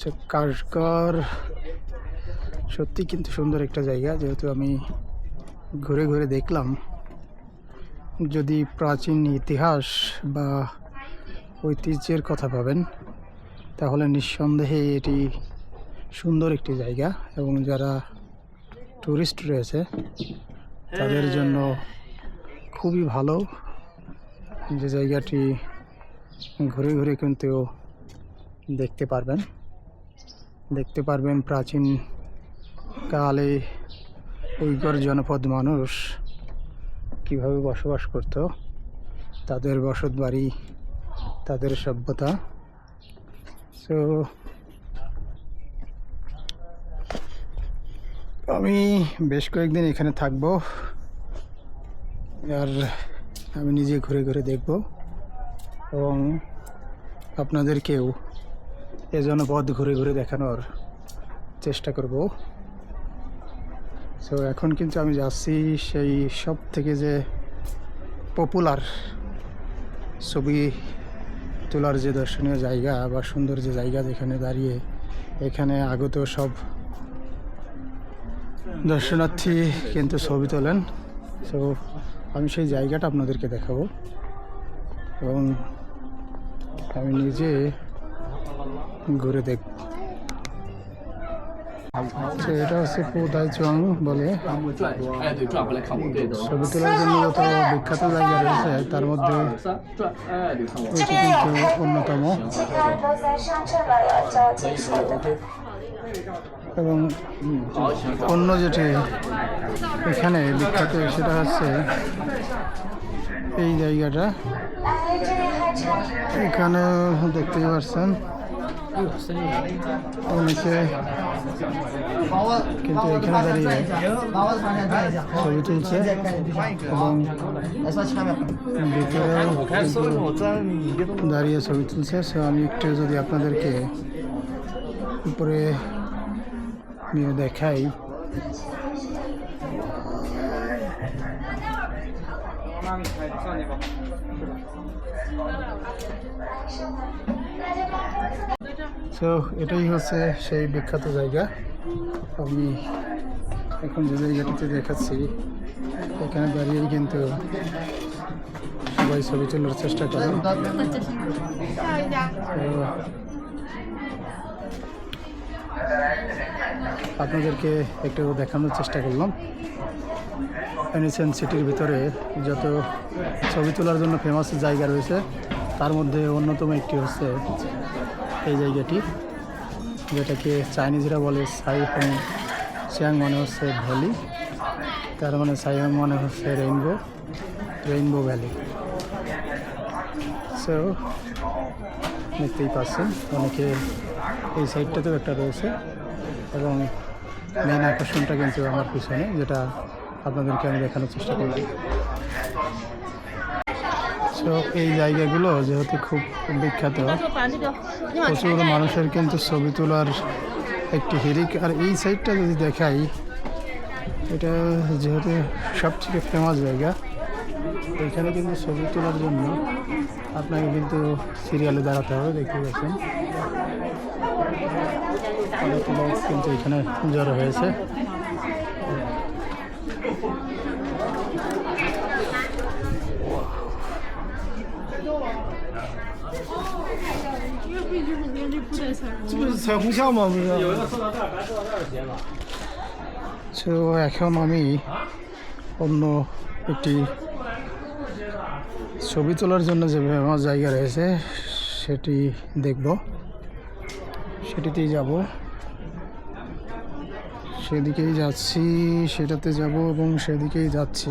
আচ্ছা কাশগর সত্যি কিন্তু সুন্দর একটা জায়গা, যেহেতু আমি ঘুরে ঘুরে দেখলাম। যদি প্রাচীন ইতিহাস বা ঐতিহ্যের কথা পাবেন তাহলে নিঃসন্দেহে এটি সুন্দর একটি জায়গা এবং যারা টুরিস্ট রয়েছে, তাদের জন্য খুবই ভালো। যে জায়গাটি ঘুরে ঘুরে কিন্তু দেখতে পারবেন। দেখতে পারবেন প্রাচীন কালে উইগর জনপদ মানুষ কীভাবে বসবাস করত, তাদের বসত বাড়ি, তাদের সভ্যতা। সো আমি বেশ কয়েকদিন এখানে থাকব, আর আমি নিজে ঘুরে ঘুরে দেখব, এবং আপনাদেরকেও এ পথ ঘুরে ঘুরে দেখানোর চেষ্টা করব। সো এখন কিন্তু আমি যাচ্ছি সেই সব থেকে যে পপুলার ছবি তোলার যে দর্শনীয় জায়গা বা সুন্দর যে জায়গা যেখানে দাঁড়িয়ে এখানে আগত সব দর্শনার্থী কিন্তু ছবি তোলেন। সো আমি সেই জায়গাটা আপনাদেরকে দেখাবো। এবং আমি নিজে ঘুরে দেখ। আচ্ছা, এটা হচ্ছে পোদাই চং বলে। ছবি তোলার জন্য যত বিখ্যাত জায়গা রয়েছে, তার মধ্যে অন্যতম। এবং অন্য যেটি এখানে বিখ্যাত, সেটা হচ্ছে এই জায়গাটা। এখানে দেখতে পাচ্ছেন 来这里还差停。 এখানে দেখতেই পাচ্ছেন অনেকে কিন্তু এখানে দাঁড়িয়ে ছবি তুলছে এবং ভিতরেও কিন্তু দাঁড়িয়ে ছবি তুলছে সো আমি একটু যদি আপনাদেরকে উপরে নিয়ে দেখাই তো এটাই হচ্ছে সেই বিখ্যাত জায়গা। আমি এখন যে জায়গাটিতে দেখাচ্ছি, এখানে দাঁড়িয়ে কিন্তু সবাই ছবি তোলার চেষ্টা করে। আপনাদেরকে একটু দেখানোর চেষ্টা করলাম। এনিসেন সিটির ভিতরে যত ছবি তোলার জন্য ফেমাস জায়গা রয়েছে, তার মধ্যে অন্যতম একটি হচ্ছে এই জায়গাটি, যেটাকে চাইনিজরা বলে সাইহং। সিয়াং মানে হচ্ছে ভ্যালি, তার মানে সাইহং মানে হচ্ছে রেইনবো রেইনবো ভ্যালি। সো দেখতেই পাচ্ছেন, অনেকে এই সাইডটাতেও একটা রয়েছে, এবং মেন আকর্ষণটা কিন্তু আমার পিছনে, যেটা আপনাদেরকে আমি দেখানোর চেষ্টা করলাম। সো এই জায়গাগুলো যেহেতু খুব বিখ্যাত, প্রচুর মানুষের কিন্তু ছবি তোলার একটি হিরিক। আর এই সাইডটা যদি দেখাই, এটা যেহেতু সবথেকে ফেমাস জায়গা, এখানে কিন্তু ছবি তোলার জন্য আপনাকে কিন্তু সিরিয়ালে দাঁড়াতে হবে, দেখতে পাচ্ছেন। কিন্তু এখানে জড়ো হয়েছে। এখন আমি অন্য একটি ছবি তোলার জন্য যে ফেমাস জায়গা রয়েছে, সেটি দেখব। সেটিতেই যাব। সেদিকেই যাচ্ছি, সেটাতে যাব এবং সেদিকেই যাচ্ছি।